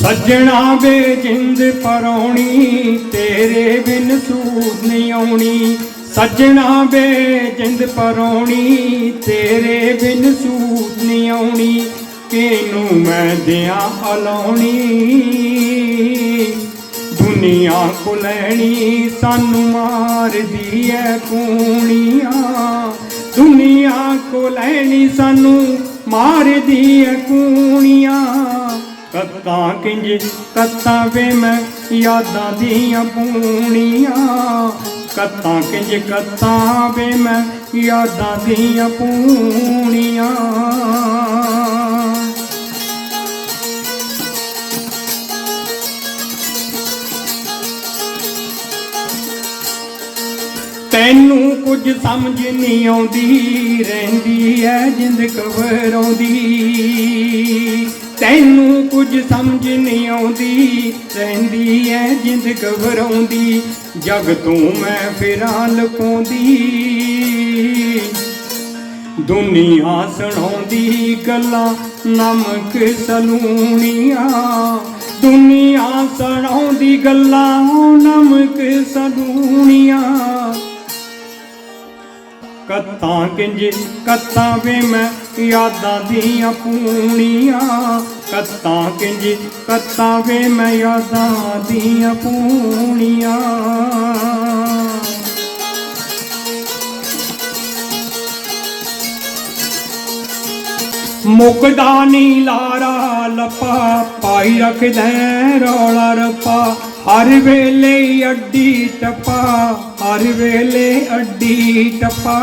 ਸੱਜਣਾ ਵੇ ਜਿੰਦ ਪਰੌਣੀ, ਤੇਰੇ ਬਿਨ ਸੂਦ ਨਹੀਂ ਆਉਣੀ। ਸੱਜਣਾ ਵੇ ਜਿੰਦ ਪਰੌਣੀ, ਤੇਰੇ ਬਿਨ ਸੂਦ ਨਹੀਂ ਆਉਣੀ। ਕਿਨੂੰ ਮੈਂ ਦਿਆਂ ਅਲਾਉਣੀ? ਦੁਨੀਆ ਕੋ ਲੈਣੀ ਸਾਨੂੰ ਮਾਰਦੀ ਐ ਕੂਣੀਆਂ। ਦੁਨੀਆ ਕੋ ਲੈਣੀ ਸਾਨੂੰ ਮਾਰਦੀ ਐ ਕੂਣੀਆਂ। ਕੱਤਾਂ ਕਿੰਜ ਕੱਤਾਂ ਵੇ ਮੈਂ ਯਾਦਾਂ ਦੀਆਂ ਪੂਣੀਆਂ। ਕੱਤਾਂ ਕਿੰਜ ਕੱਤਾਂ ਵੇ ਮੈਂ ਯਾਦਾਂ ਦੀਆਂ ਪੂਣੀਆਂ। ਤੈਨੂੰ ਕੁਝ ਸਮਝ ਨਹੀਂ ਆਉਂਦੀ, ਰਹਿੰਦੀ ਐ ਜਿੰਦ ਘਬਰਾਉਂਦੀ ਤੈਨੂੰ ਕੁਝ ਸਮਝ ਨਹੀਂ ਆਉਂਦੀ, ਰਹਿੰਦੀ ਐ ਜਿੰਦ ਘਬਰਾਉਂਦੀ, ਜਗ ਤੋਂ ਮੈਂ ਫਿਰਾਂ ਲੁਕਾਉਂਦੀ। ਦੁਨੀਆ ਸੁਣਾਉਂਦੀ ਗੱਲਾਂ ਨਮਕ ਸਲੂਣੀਆਂ, ਦੁਨੀਆ ਸੁਣਾਉਂਦੀ ਗੱਲਾਂ ਨਮਕ ਸਲੂਣੀਆਂ। ਕੱਤਾਂ ਕਿੰਜ ਕੱਤਾਂ ਵੇ ਮੈਂ ਯਾਦਾਂ ਦੀਆਂ ਪੂਣੀਆਂ। ਕੱਤਾਂ ਕਿੰਜ ਕੱਤਾਂ ਵੇ ਮੈਂ ਯਾਦਾਂ ਦੀਆਂ ਪੂਣੀਆਂ। ਮੁਕਦਾ ਨੀ ਲਾਰਾ, ਲਪਾ, ਪਾਈ ਰੱਖਦੇ ਰੌਲਾ ਰਪਾ। ਹਰ ਵੇਲੇ ਅੱਡੀ ਟਪਾ, ਹਰ ਵੇਲੇ ਅੱਡੀ ਟਪਾ।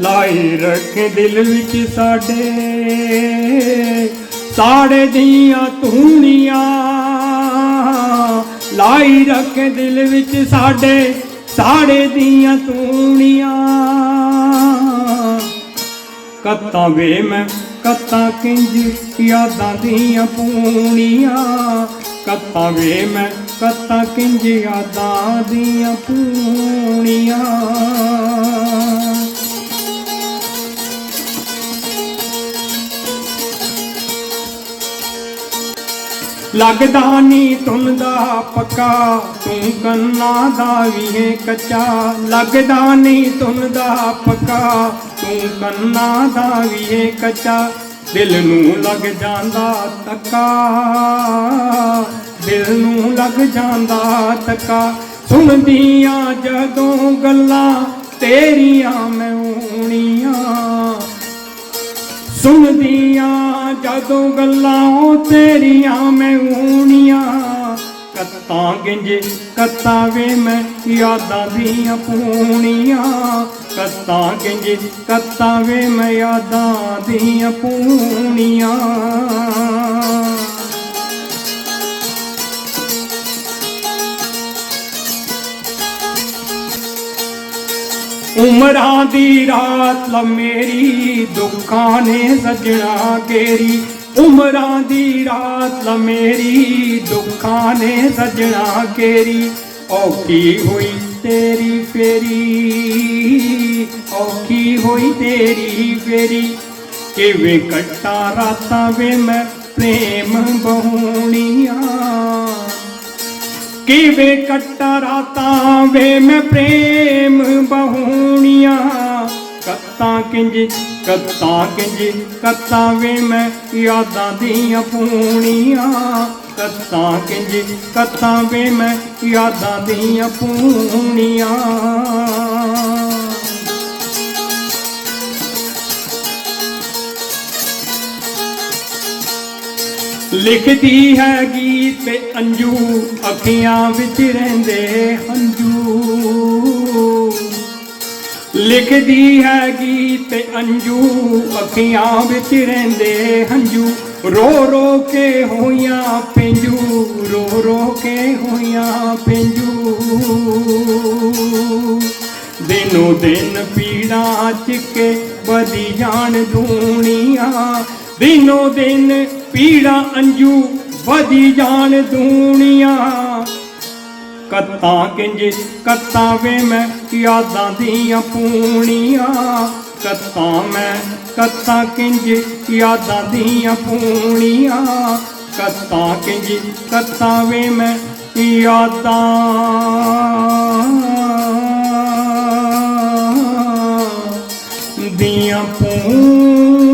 ਲਾਈ ਰੱਖੇ ਦਿਲ ਵਿੱਚ ਸਾਡੇ, ਸਾੜੇ ਦੀਆਂ ਧੂਣੀਆਂ। ਲਾਈ ਰੱਖੇ ਦਿਲ ਵਿੱਚ ਸਾਡੇ, ਸਾੜੇ ਦੀਆਂ ਧੂਣੀਆਂ। ਕੱਤਾਂ ਵੇ ਮੈਂ, ਕੱਤਾਂ ਕਿੰਜ ਯਾਦਾਂ ਦੀਆਂ ਪੂਣੀਆਂ। ਕੱਤਾਂ ਵੇ ਮੈਂ ਕੱਤਾਂ ਕਿੰਜ ਯਾਦਾਂ ਦੀਆਂ ਪੂਣੀਆਂ। ਲੱਗਦਾ ਨੀ ਤੁਨ ਦਾ ਪੱਕਾ, ਤੂੰ ਕੰਨਾਂ ਦਾ ਵੀ ਹੈ ਕੱਚਾ। ਲੱਗਦਾ ਨੀ ਤੁਨ ਦਾ ਪੱਕਾ, ਤੂੰ ਕੰਨਾਂ ਦਾ ਵੀ ਹੈ ਕੱਚਾ। ਦਿਲ ਨੂੰ ਲੱਗ ਜਾਂਦਾ ਤੱਕਾ। ਦਿਲ ਨੂੰ ਲੱਗ ਜਾਂਦਾ ਤੱਕਾ। ਸੁਣਦੀਆਂ ਜਦੋਂ ਗੱਲਾਂ ਤੇਰੀਆਂ ਮੈਂ ਊਣੀਆਂ ਸੁਣਦੀਆਂ ਜਦੋਂ ਗੱਲਾਂ ਤੇਰੀਆਂ ਮੈਂ ਊਣੀਆਂ ਕੱਤਾਂ ਗਿੰਜ, ਕੱਤਾਂ ਵੇ ਮੈਂ ਯਾਦਾਂ ਦੀਆਂ ਪੂਣੀਆਂ। ਕੱਤਾਂ ਗਿੰਜ, ਕੱਤਾਂ ਵੇ ਮੈਂ ਯਾਦਾਂ ਦੀਆਂ ਪੂਣੀਆਂ। ਉਮਰਾਂ ਦੀ ਰਾਤ ਲ ਮੇਰੀ, ਦੁੱਖਾਂ ਨੇ ਸਜਣਾ ਕੇਰੀ ਉਮਰਾਂ ਦੀ ਰਾਤ ਲ ਮੇਰੀ, ਦੁੱਖਾਂ ਨੇ ਸਜਣਾ ਕੇਰੀ। ਔਖੀ ਹੋਈ ਤੇਰੀ ਫੇਰੀ, ਔਖੀ ਹੋਈ ਤੇਰੀ ਫੇਰੀ। ਕਿਵੇਂ ਕੱਟਾ ਰਾਤਾਂ ਵੇ ਮੈਂ ਪ੍ਰੇਮ ਬਹੂਣੀਆਂ। ਕਿਵੇਂ ਕੱਟਾ ਰਾਤਾਂ ਵੇ ਮੈਂ ਪ੍ਰੇਮ ਬਹੂਣੀਆਂ। ਕੱਤਾਂ ਕਿੰਜ ਕੱਤਾਂ ਕਿੰਜ, ਕੱਤਾਂ ਵੇ ਮੈਂ ਯਾਦਾਂ ਦੀਆਂ ਪੂਣੀਆਂ। ਕੱਤਾਂ ਕਿੰਜ, ਕੱਤਾਂ ਵੇ ਮੈਂ ਯਾਦਾਂ ਦੀਆਂ ਪੂਣੀਆਂ। ਲਿਖਦੀ ਹੈ ਗੀਤ ਤੇ ਅੰਜੂ ਅੱਖੀਆਂ ਵਿੱਚ ਰਹਿੰਦੇ ਹੰਝੂ ਲਿਖਦੀ ਹੈ ਗੀਤ ਤੇ ਅੰਜੂ ਅੱਖੀਆਂ ਵਿੱਚ ਰਹਿੰਦੇ ਹੰਝੂ। ਰੋ ਰੋ ਕੇ ਹੋਈਆਂ ਪਿੰਜੂ, ਰੋ ਰੋ ਕੇ ਹੋਈਆਂ ਪਿੰਜੂ। ਦਿਨੋ ਦਿਨ ਪੀੜਾਂ ਚਿੱਕੇ ਵਧੀ ਜਾਣ ਦੂਣੀਆਂ। ਦਿਨੋ ਦਿਨ ਪੀੜਾਂ ਅੰਜੂ ਵਧੀ ਜਾਣ ਦੂਣੀਆਂ। ਕੱਤਾਂ ਕਿੰਜ, ਕੱਤਾਂ ਵੇ ਮੈਂ ਯਾਦਾਂ ਦੀਆਂ ਪੂਣੀਆਂ। ਕੱਤਾਂ ਮੈਂ, ਕੱਤਾਂ ਕਿੰਜ, ਯਾਦਾਂ ਦੀਆਂ ਪੂਣੀਆਂ। ਕੱਤਾਂ ਕਿੰਜ, ਕੱਤਾਂ ਵੇ ਮੈਂ ਯਾਦਾਂ ਦੀਆਂ ਪੂਣੀਆਂ।